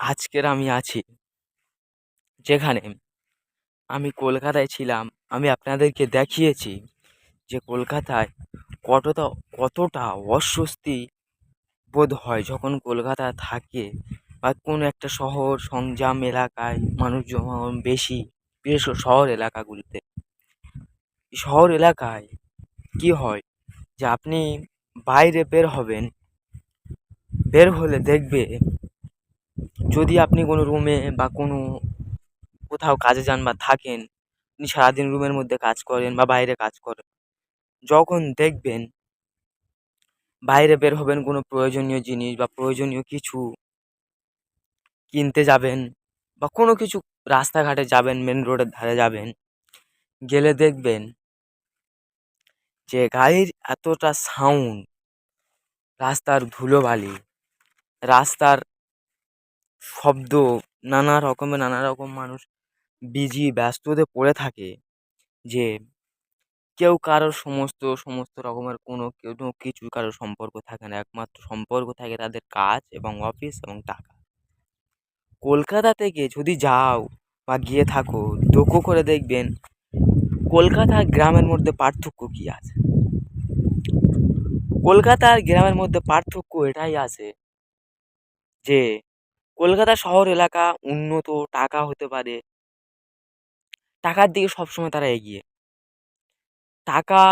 আজকের আমি আছি। যেখানে আমি কলকাতায় ছিলাম, আমি আপনাদেরকে দেখিয়েছি যে কলকাতায় কতটা কতটা অস্বস্তি বোধ হয় যখন কলকাতা থাকে বা কোনো একটা শহর সংজাম এলাকায় মানুষ যখন বেশি, বিশেষ শহর এলাকাগুলিতে। শহর এলাকায় কী হয় যে আপনি বাইরে বের হবেন, বের হলে দেখবে যদি আপনি কোনো রুমে বা কোনো কোথাও কাজে যান বা থাকেন, আপনি সারাদিন রুমের মধ্যে কাজ করেন বা বাইরে কাজ করেন, যখন দেখবেন বাইরে বের হবেন কোনো প্রয়োজনীয় জিনিস বা প্রয়োজনীয় কিছু কিনতে যাবেন বা কোনো কিছু রাস্তাঘাটে যাবেন মেন রোডের ধারে যাবেন, গেলে দেখবেন যে গাড়ির এতটা সাউন্ড রাস্তার ধুলোবালি, রাস্তার শব্দ, নানা রকমের, নানা রকম মানুষ বিজি, ব্যস্ততে পড়ে থাকে যে কেউ কারোর সমস্ত সমস্ত রকমের কোনো কোনো কিছু কারোর সম্পর্ক থাকে না। একমাত্র সম্পর্ক থাকে তাদের কাজ এবং অফিস এবং টাকা। কলকাতা থেকে যদি যাও বা গিয়ে থাকো, লক্ষ্য করে দেখবেন কলকাতা গ্রামের মধ্যে পার্থক্য কী আছে? কলকাতা আর গ্রামের মধ্যে পার্থক্য এটাই আছে যে কলকাতা শহর এলাকা উন্নত, টাকা হতে পারে। টাকার দিকে সবসময় তারা এগিয়ে। টাকা,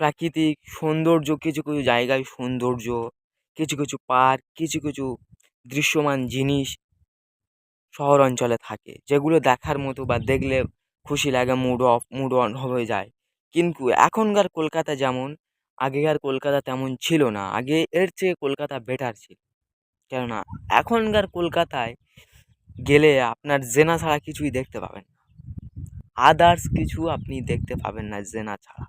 প্রাকৃতিক সৌন্দর্য, কিছু কিছু জায়গায় সৌন্দর্য, কিছু কিছু পার্ক, কিছু কিছু দৃশ্যমান জিনিস শহর অঞ্চলে থাকে। যেগুলো দেখার মতো বা দেখলে খুশি লাগে মুড অফ মুড অন হয়ে যায়। কিন্তু এখনকার কলকাতা যেমন, আগেকার কলকাতা তেমন ছিল না। আগে এর চেয়ে কলকাতা বেটার ছিল। কেননা এখনকার কলকাতায় গেলে আপনার জেনা ছাড়া কিছুই দেখতে পাবেন না। আদার্স কিছু আপনি দেখতে পাবেন না জেনা ছাড়া।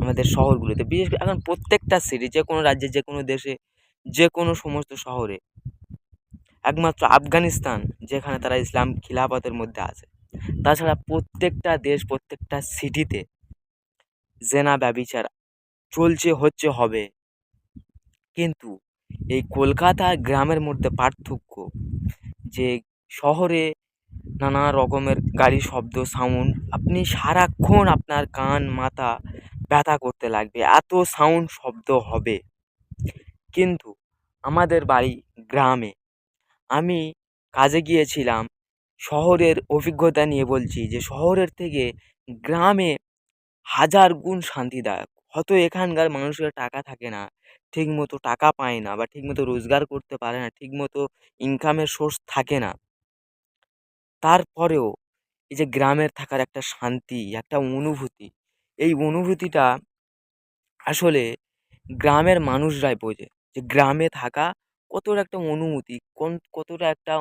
আমাদের শহরগুলোতে, বিশেষ করে এখন প্রত্যেকটা সিটি যে কোনো রাজ্যে, যে কোনো দেশে, যে কোনো সমস্ত শহরে, একমাত্র আফগানিস্তান, যেখানে তারা ইসলাম খিলাফতের মধ্যে আছে। তাছাড়া প্রত্যেকটা দেশ, প্রত্যেকটা সিটিতে জেনা ব্যবিচার চলছে, হচ্ছে, হবে। কিন্তু এই কলকাতা গ্রামের মধ্যে পার্থক্য যে শহরে নানা রকমের গাড়ির শব্দ সাউন্ড আপনি সারাক্ষণ আপনার কান, মাথা ব্যথা করতে লাগবে, এত সাউন্ড শব্দ হবে। কিন্তু আমাদের বাড়ি গ্রামে আমি কাজে গিয়েছিলাম, শহরের অভিজ্ঞতা নিয়ে বলছি যে শহরের থেকে গ্রামে হাজার গুণ শান্তিদায়ক। হয়তো এখানকার মানুষের টাকা থাকে না, ঠিকমতো টাকা পায় না বা ঠিকমতো রোজগার করতে পারে না, ঠিকমতো ইনকামের সোর্স থাকে না। তারপরেও এই যে গ্রামের থাকার একটা শান্তি, একটা অনুভূতি, এই অনুভূতিটা আসলে গ্রামের মানুষরাই বোঝে যে গ্রামে থাকা কতটা একটা অনুমতি কোন কতটা একটা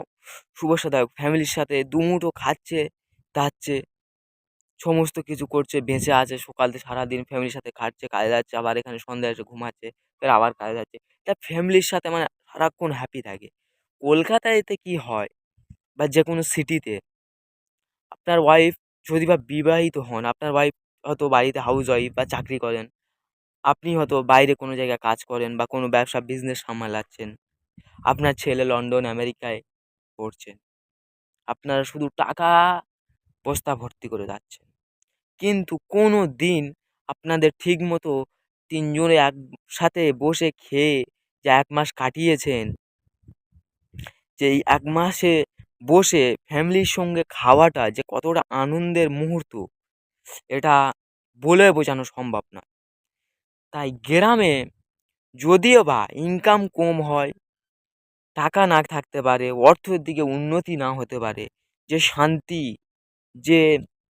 শুভসাদায়ক ফ্যামিলির সাথে দুমুঠো খাচ্ছে, দাচ্ছে সমস্ত কিছু করছে, বেঁচে আছে, সকাল থেকে সারাদিন ফ্যামিলির সাথে খাটছে, কাজে যাচ্ছে, আবার এখানে সন্ধ্যায় এসে ঘুমাচ্ছে, ফের আবার কাজে যাচ্ছে। তা ফ্যামিলির সাথে মানে সারাক্ষণ হ্যাপি থাকে। কলকাতায় এতে কী হয় বা যে কোনো সিটিতে আপনার ওয়াইফ যদি বা বিবাহিত হন, আপনার ওয়াইফ হয়তো বাড়িতে হাউস ওয়াইফ বা চাকরি করেন, আপনি হয়তো বাইরে কোনো জায়গায় কাজ করেন বা কোনো ব্যবসা বিজনেস সামলাচ্ছেন, আপনার ছেলে লন্ডন, আমেরিকায় পড়ছেন আপনারা শুধু টাকা বস্তা ভর্তি করে যাচ্ছেন। কিন্তু কোনো দিন আপনাদের ঠিক মতো তিনজনে একসাথে বসে খেয়ে যে এক মাস কাটিয়েছেন, যে এই এক মাসে বসে ফ্যামিলির সঙ্গে খাওয়াটা যে কতটা আনন্দের মুহূর্ত, এটা বলে বোঝানো সম্ভব না। তাই গ্রামে যদিও বা ইনকাম কম হয়, টাকা না থাকতে পারে, অর্থের দিকে উন্নতি না হতে পারে, যে শান্তি যে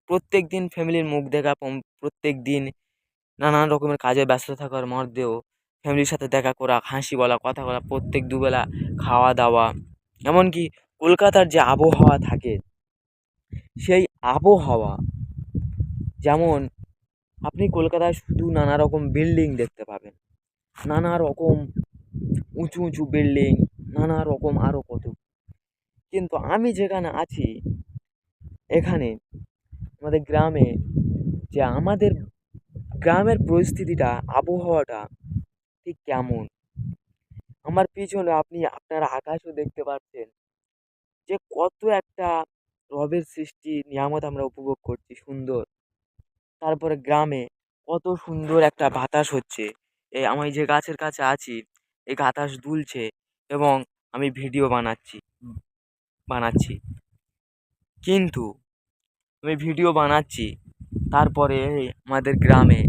প্রত্যেক দিন ফ্যামিলির মুখ দেখা প্রত্যেক দিন নানান রকমের কাজে ব্যস্ত থাকার মধ্যেও ফ্যামিলির সাথে দেখা করা, হাসি বলা, কথা বলা, প্রত্যেক দুবেলা খাওয়া দাওয়া, এমনকি কলকাতার যে আবহাওয়া থাকে, সেই আবহাওয়া যেমন আপনি কলকাতায় শুধু নানা রকম বিল্ডিং দেখতে পাবেন। নানা রকম উঁচু উঁচু বিল্ডিং নানা রকম আরও কত। কিন্তু আমি যেখানে আছি এখানে আমাদের গ্রামে যে আমাদের গ্রামের পরিস্থিতিটা, আবহাওয়াটা ঠিক কেমন? আমার পিছনে আপনি, আপনার আকাশও দেখতে পাচ্ছেন যে কত একটা রবের সৃষ্টি, নিয়ামত আমরা উপভোগ করছি, সুন্দর। তারপরে গ্রামে কত সুন্দর একটা বাতাস হচ্ছে। এই আমি যে গাছের কাছে আছি, এই বাতাস দুলছে এবং আমি ভিডিও বানাচ্ছি বানাচ্ছি। কিন্তু আমি ভিডিও বানাচ্ছি। তারপরে আমাদের গ্রামে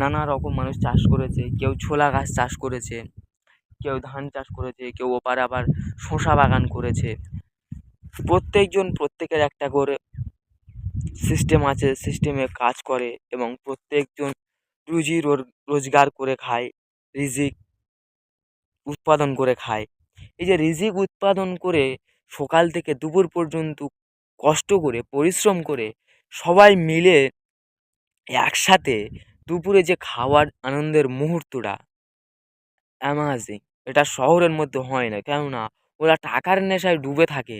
নানা রকম মানুষ চাষ করেছে। কেউ ছোলা গাছ চাষ করেছে, কেউ ধান চাষ করেছে, কেউ ওপারে আবার শসা বাগান করেছে। প্রত্যেকজন প্রত্যেকের একটা করে সিস্টেম আছে সিস্টেমে কাজ করে এবং প্রত্যেকজন রুজি, রোজগার করে খায়, রিজিক উৎপাদন করে খায়। এই যে রিজিক উৎপাদন করে সকাল থেকে দুপুর পর্যন্ত কষ্ট করে, পরিশ্রম করে সবাই মিলে একসাথে দুপুরে যে খাওয়ার আনন্দের মুহূর্তটা অ্যামাজিং এটা শহরের মধ্যে হয় না। কেননা, ওরা টাকার নেশায় ডুবে থাকে।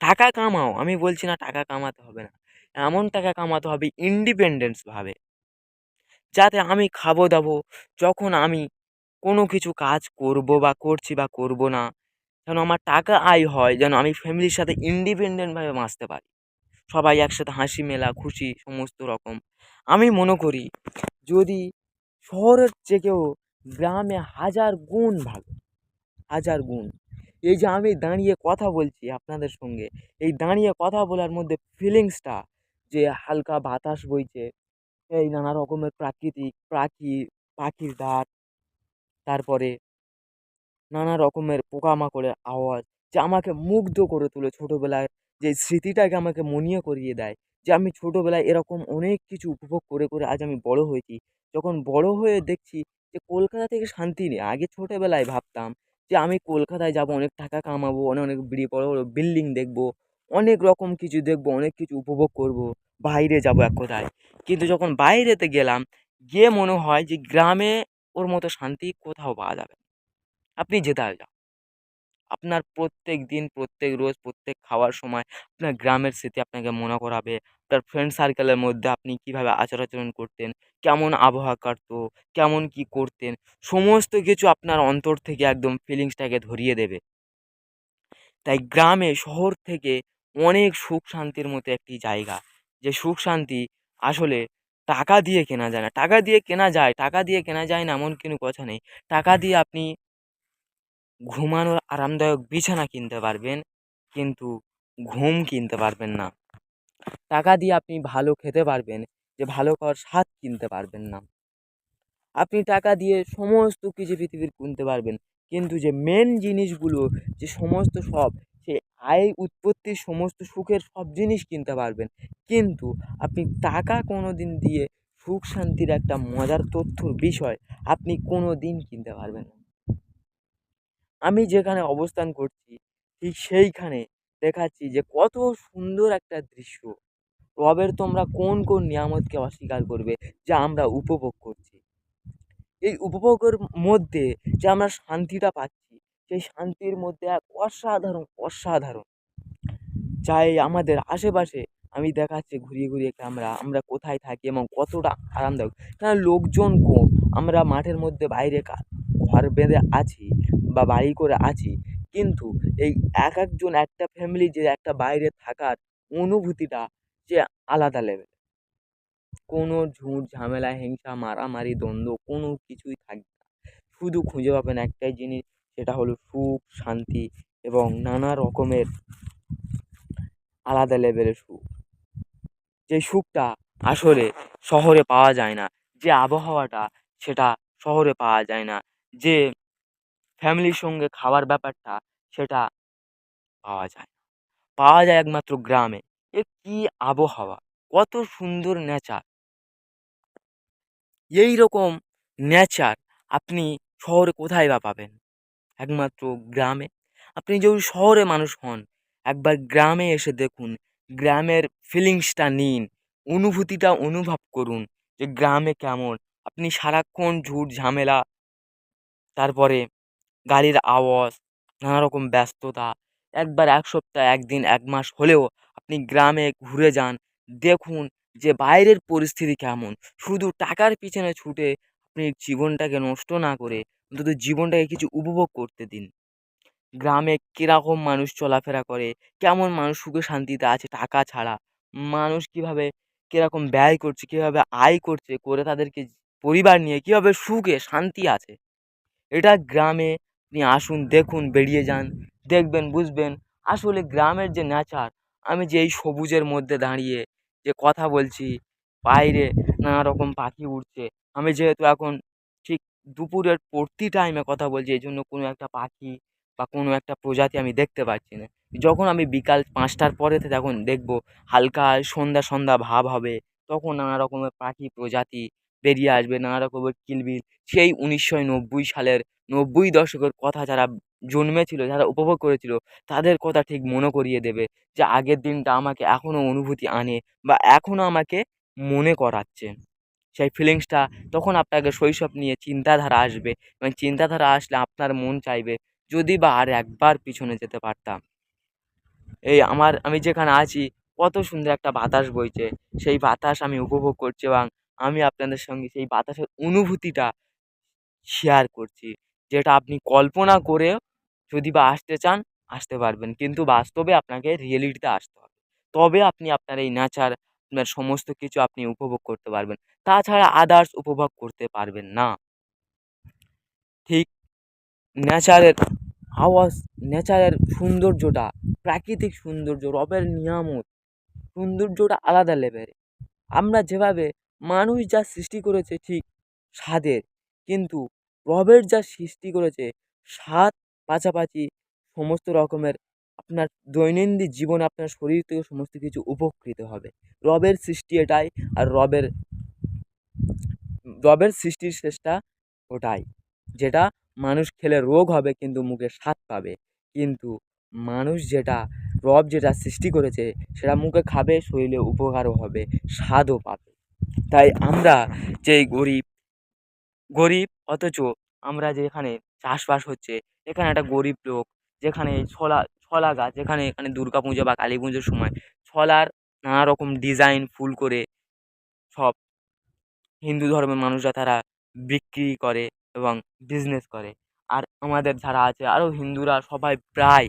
টাকা কামাও, আমি বলছি না টাকা কামাতে হবে না। এমন টাকা কামাতে হবে ইন্ডিপেন্ডেন্সভাবে যাতে আমি খাব দাবো যখন আমি কোনো কিছু কাজ করব বা করছি বা করব না যেন আমার টাকা আয় হয়, যেন আমি ফ্যামিলির সাথে ইন্ডিপেন্ডেন্টভাবে বাঁচতে পারি। সবাই একসাথে হাসি মেলা, খুশি, সমস্ত রকম। আমি মনে করি, যদি শহরের থেকেও গ্রামে হাজার গুণ ভালো, হাজার গুণ। এই যে আমি দাঁড়িয়ে কথা বলছি আপনাদের সঙ্গে, এই দাঁড়িয়ে কথা বলার মধ্যে ফিলিংসটা যে হালকা বাতাস বইছে, এই নানা রকমের প্রাকৃতিক, পাখি, পাখির ডাক, তারপরে নানা রকমের পোকামাকড়ের আওয়াজ, যে আমাকে মুগ্ধ করে তোলে ছোটোবেলায় যে স্মৃতিটাকে আমাকে মনে করিয়ে দেয়। যে আমি ছোটোবেলায় এরকম অনেক কিছু উপভোগ করে করে আজ আমি বড় হয়েছি। যখন বড় হয়ে দেখছি যে কলকাতা থেকে শান্তি নেই, আগে ছোটোবেলায় ভাবতাম যে আমি কলকাতায় যাব, অনেক টাকা কামাবো অনেক অনেক বিড়ি, বড়ো বিল্ডিং দেখব, অনেক রকম কিছু দেখব, অনেক কিছু উপভোগ করব, বাইরে যাব এক কথায়। কিন্তু যখন বাইরেতে গেলাম, গিয়ে মনে হয় যে গ্রামে ওর মতো শান্তি কোথাও পাওয়া যাবে আপনি যেথায় যান। আপনার প্রত্যেক দিন, প্রত্যেক রোজ, প্রত্যেক খাওয়ার সময় আপনার গ্রামের স্মৃতি আপনাকে মনে করাবে। আপনার ফ্রেন্ড সার্কেলের মধ্যে আপনি কীভাবে আচার আচরণ করতেন, কেমন আবহাওয়া কাটতো, কেমন কী করতেন, সমস্ত কিছু আপনার অন্তর থেকে একদম ফিলিংসটাকে ধরিয়ে দেবে। তাই গ্রামে, শহর থেকে অনেক সুখ শান্তির মতো একটি জায়গা। যে সুখ শান্তি আসলে টাকা দিয়ে কেনা যায় না। টাকা দিয়ে কেনা যায়, টাকা দিয়ে কেনা যায় না এমন কোনো কথা নেই। টাকা দিয়ে আপনি ঘুমানোর আরামদায়ক বিছানা কিনতে পারবেন, কিন্তু ঘুম কিনতে পারবেন না। টাকা দিয়ে আপনি ভালো খেতে পারবেন, যে ভালো খাওয়ার স্বাদ কিনতে পারবেন না। আপনি টাকা দিয়ে সমস্ত কিছু পৃথিবীর কিনতে পারবেন, কিন্তু যে মেন জিনিসগুলো, যে সমস্ত সব, সে আয় উৎপত্তির সমস্ত সুখের সব জিনিস কিনতে পারবেন। কিন্তু আপনি টাকা কোনো দিন দিয়ে সুখ শান্তির একটা মজার তথ্যর বিষয় আপনি কোনো দিন কিনতে পারবেন না। আমি যেখানে অবস্থান করছি, ঠিক সেইখানে দেখাচ্ছি যে কত সুন্দর একটা দৃশ্য। রবের তোমরা কোন কোন নিয়ামতকে অস্বীকার করবে যা আমরা উপভোগ করছি? এই উপভোগের মধ্যে যে আমরা শান্তিটা পাচ্ছি, সেই শান্তির মধ্যে এক অসাধারণ অসাধারণ। যাই আমাদের আশেপাশে আমি দেখাচ্ছি ঘুরিয়ে ঘুরিয়ে ক্যামেরা, আমরা কোথায় থাকি এবং কতটা আরামদায়ক। কারণ লোকজন কম, আমরা মাঠের মধ্যে বাইরে ঘর বেঁধে আছি বা বাড়ি করে আছি, কিন্তু এই এক একজন একটা ফ্যামিলি যে একটা বাইরে থাকার অনুভূতিটা যে আলাদা লেভেল কোনো ঝুট ঝামেলা, হিংসা, মারামারি, দ্বন্দ্ব কোনো কিছুই থাকবে না। শুধু খুঁজে পাবেন একটাই জিনিস, সেটা হলো সুখ, শান্তি এবং নানা রকমের আলাদা লেভেলের সুখ। যে সুখটা আসলে শহরে পাওয়া যায় না, যে আবহাওয়াটা সেটা শহরে পাওয়া যায় না, যে ফ্যামিলির সঙ্গে খাওয়ার ব্যাপারটা সেটা পাওয়া যায় না। পাওয়া যায় একমাত্র গ্রামে। এ কী আবহাওয়া, কত সুন্দর নেচার এই রকম নেচার আপনি শহরে কোথায় বা পাবেন? একমাত্র গ্রামে। আপনি যদি শহরে মানুষ হন, একবার গ্রামে এসে দেখুন গ্রামের ফিলিংসটা নিন, অনুভূতিটা অনুভব করুন যে গ্রামে কেমন। আপনি সারাক্ষণ ঝুট ঝামেলা, তারপরে গাড়ির আওয়াজ নানা রকম ব্যস্ততা, একবার এক সপ্তাহ, একদিন, এক মাস হলেও আপনি গ্রামে ঘুরে যান, দেখুন যে বাইরের পরিস্থিতি কেমন। শুধু টাকার পিছনে ছুটে আপনি জীবনটাকে নষ্ট না করে অন্তত জীবনটাকে কিছু উপভোগ করতে দিন। গ্রামে কীরকম মানুষ চলাফেরা করে? কেমন মানুষ সুখে শান্তিতে আছে টাকা ছাড়া? মানুষ কীভাবে কীরকম ব্যয় করছে, কীভাবে আয় করছে, করে তাদেরকে পরিবার নিয়ে কীভাবে সুখে, শান্তি আছে? এটা গ্রামে আপনি আসুন, দেখুন, বেরিয়ে যান, দেখবেন, বুঝবেন। আসলে গ্রামের যে নেচার আমি যে এই সবুজের মধ্যে দাঁড়িয়ে যে কথা বলছি, বাইরে নানা রকম পাখি উঠছে আমি যেহেতু এখন ঠিক দুপুরের পড়তি টাইমে কথা বলছি এই জন্য কোনো একটা পাখি বা কোনো একটা প্রজাতি আমি দেখতে পাচ্ছি না। যখন আমি বিকাল পাঁচটার পরে তখন দেখব হালকা সন্ধ্যা সন্ধ্যা ভাব হবে, তখন নানা রকমের পাখি প্রজাতি বেরিয়ে আসবে, নানা রকমের কিলবিল। সেই উনিশশো নব্বই সালের নব্বই দশকের কথা যারা জন্মেছিল, যারা উপভোগ করেছিল, তাদের কথা ঠিক মনে করিয়ে দেবে যে আগের দিনটা আমাকে এখনও অনুভূতি আনে বা এখনও আমাকে মনে করাচ্ছে। সেই ফিলিংসটা তখন আপনাকে শৈশব নিয়ে চিন্তাধারা আসবে এবং চিন্তাধারা আসলে আপনার মন চাইবে যদি বা আর একবার পিছনে যেতে পারতাম। এই আমার, আমি যেখানে আছি, কত সুন্দর একটা বাতাস বইছে। সেই বাতাস আমি উপভোগ করছি এবং আমি আপনাদের সঙ্গে সেই বাতাসের অনুভূতিটা শেয়ার করছি। যেটা আপনি কল্পনা করে যদি বা আসতে চান, আসতে পারবেন। কিন্তু বাস্তবে আপনাকে রিয়েলিটিতে আসতে হবে। তবে আপনি আপনার এই নেচার আপনার সমস্ত কিছু আপনি উপভোগ করতে পারবেন। তাছাড়া আদার্স উপভোগ করতে পারবেন না। ঠিক নেচারের আওয়াজ নেচারের সৌন্দর্যটা, প্রাকৃতিক সৌন্দর্য, রবের নিয়ামত, সৌন্দর্যটা আলাদা লেভেলের আমরা যেভাবে মানুষ যা সৃষ্টি করেছে ঠিক স্বাদের, কিন্তু রবের যা সৃষ্টি করেছে স্বাদ পাশাপাশি সমস্ত রকমের আপনার দৈনন্দিন জীবনে আপনার শরীর থেকে সমস্ত কিছু উপকৃত হবে। রবের সৃষ্টি এটাই আর রবের রবের সৃষ্টির শেষটা ওটাই। যেটা মানুষ খেলে রোগ হবে, কিন্তু মুখে স্বাদ পাবে। কিন্তু মানুষ যেটা, রব যেটা সৃষ্টি করেছে, সেটা মুখে খাবে, শরীরে উপকারও হবে, স্বাদও পাবে। তাই আমরা যেই গরিব গরিব অথচ আমরা যেখানে চাষবাস হচ্ছে, এখানে একটা গরিব লোক, যেখানে ছলা ছলা গাছ, যেখানে এখানে দুর্গা পুজো বা কালী পুজোর সময় ছলার নানা রকম ডিজাইন, ফুল করে সব হিন্দু ধর্মের মানুষরা তারা বিক্রি করে এবং বিজনেস করে। আর আমাদের যারা আছে আরও হিন্দুরা সবাই প্রায়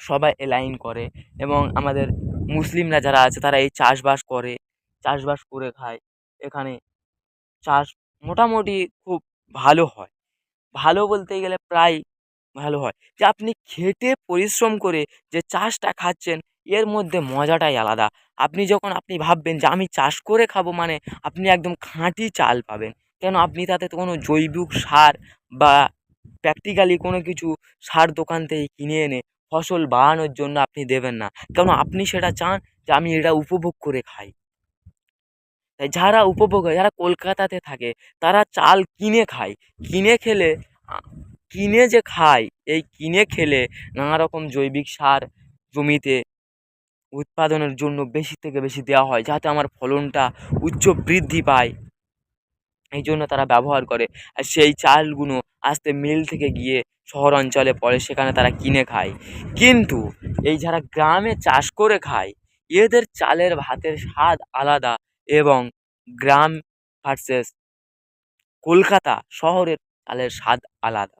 সবাই এলাইন করে এবং আমাদের মুসলিমরা যারা আছে, তারা এই চাষবাস করে চাষবাস করে খায়। এখানে চাষ মোটামুটি খুব ভালো হয়। ভালো বলতে গেলে প্রায় ভালো হয়। যে আপনি খেটে পরিশ্রম করে যে চাষটা খাচ্ছেন, এর মধ্যে মজাটাই আলাদা। আপনি যখন, আপনি ভাববেন যে আমি চাষ করে খাব মানে আপনি একদম খাঁটি চাল পাবেন। কেন আপনি তাতে কোনো জৈবিক সার বা প্র্যাকটিক্যালি কোনো কিছু সার দোকান থেকে কিনে এনে ফসল বাড়ানোর জন্য আপনি দেবেন না। কেন আপনি সেটা চান যে আমি এটা উপভোগ করে খাই। তাই যারা উপভোগ হয়, যারা কলকাতাতে থাকে, তারা চাল কিনে খায়। কিনে খেলে কিনে যে খায়, এই কিনে খেলে নানা রকম জৈবিক সার জমিতে উৎপাদনের জন্য বেশি থেকে বেশি দেওয়া হয়, যাতে আমার ফলনটা উচ্চ বৃদ্ধি পায়। এই জন্য তারা ব্যবহার করে। আর সেই চালগুলো আস্তে মিল থেকে গিয়ে শহর অঞ্চলে পড়ে, সেখানে তারা কিনে খায়। কিন্তু এই যারা গ্রামে চাষ করে খায়, এদের চালের ভাতের স্বাদ আলাদা এবং গ্রাম ভার্সেস কলকাতা শহরের চালের স্বাদ আলাদা।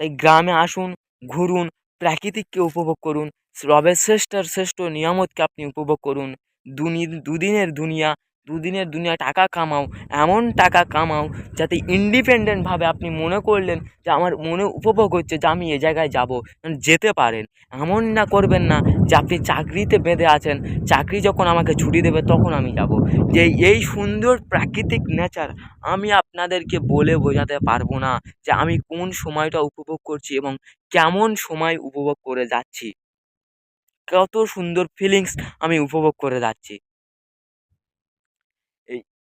তাই গ্রামে আসুন, ঘুরুন, প্রাকৃতিককে উপভোগ করুন, রবের শ্রেষ্ঠর শ্রেষ্ঠ নিয়ামতকে আপনি উপভোগ করুন। দুদিনের দুনিয়া দুদিনের দুনিয়া টাকা কামাও, এমন টাকা কামাও যাতে ইন্ডিপেন্ডেন্টভাবে আপনি মনে করলেন যে আমার মনে উপভোগ হচ্ছে যে আমি এ জায়গায় যাব যেতে পারেন। এমন না করবেন না যে আপনি চাকরিতে বেঁধে আছেন, চাকরি যখন আমাকে ছুটি দেবে তখন আমি যাব। যে এই সুন্দর প্রাকৃতিক নেচার আমি আপনাদেরকে বলে বোঝাতে পারব না যে আমি কোন সময়টা উপভোগ করছি এবং কেমন সময় উপভোগ করে যাচ্ছি। কত সুন্দর ফিলিংস আমি উপভোগ করে যাচ্ছি।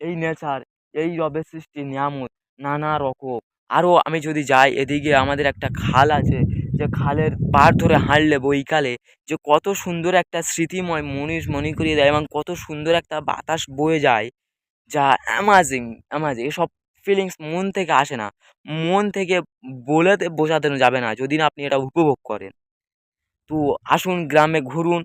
এই নেচার, এই রবের সৃষ্টি, নিয়ামত, নানা রকম। আরও আমি যদি যাই এদিকে, আমাদের একটা খাল আছে। যে খালের পাড় ধরে হাঁটলে বৈকালে যে কত সুন্দর একটা স্মৃতিময় মনিস মনে করিয়ে দেয় এবং কত সুন্দর একটা বাতাস বয়ে যায়। যা অ্যামাজিং অ্যামাজিং এসব ফিলিংস মন থেকে আসে না। মন থেকে বলে বোঝাতে যাবে না, যদি না আপনি এটা উপভোগ করেন। তো আসুন, গ্রামে ঘুরুন।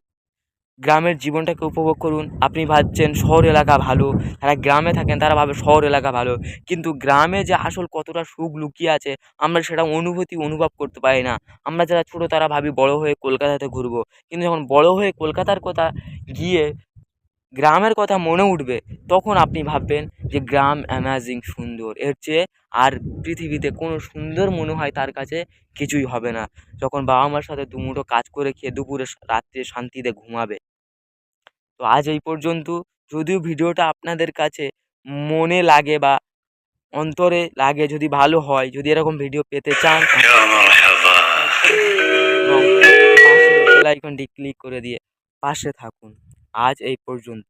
গ্রামের জীবনটাকে উপভোগ করুন। আপনি ভাবছেন শহর এলাকা ভালো, যারা গ্রামে থাকেন তারা ভাবে শহর এলাকা ভালো। কিন্তু গ্রামে যে আসল কতটা সুখ লুকিয়ে আছে, আমরা সেটা অনুভূতি অনুভব করতে পারি না। আমরা যারা ছোটো তারা ভাবি বড় হয়ে কলকাতাতে ঘুরবো। কিন্তু যখন বড় হয়ে কলকাতার কথা গিয়ে গ্রামের কথা মনে উঠবে তখন আপনি ভাববেন যে গ্রাম অ্যামাজিং সুন্দর। এর চেয়ে আর পৃথিবীতে কোনো সুন্দর মনে হয় তার কাছে কিছুই হবে না। যখন বাবা মার সাথে দুমুঠো কাজ করে খেয়ে দুপুরে রাত্রে শান্তিতে ঘুমাবে। তো আজ এই পর্যন্ত। যদিও ভিডিওটা আপনাদের কাছে মনে লাগে বা অন্তরে লাগে যদি ভালো হয় যদি এরকম ভিডিও পেতে চান লাইকনটি ক্লিক করে দিয়ে পাশে থাকুন। আজ এই পর্যন্ত।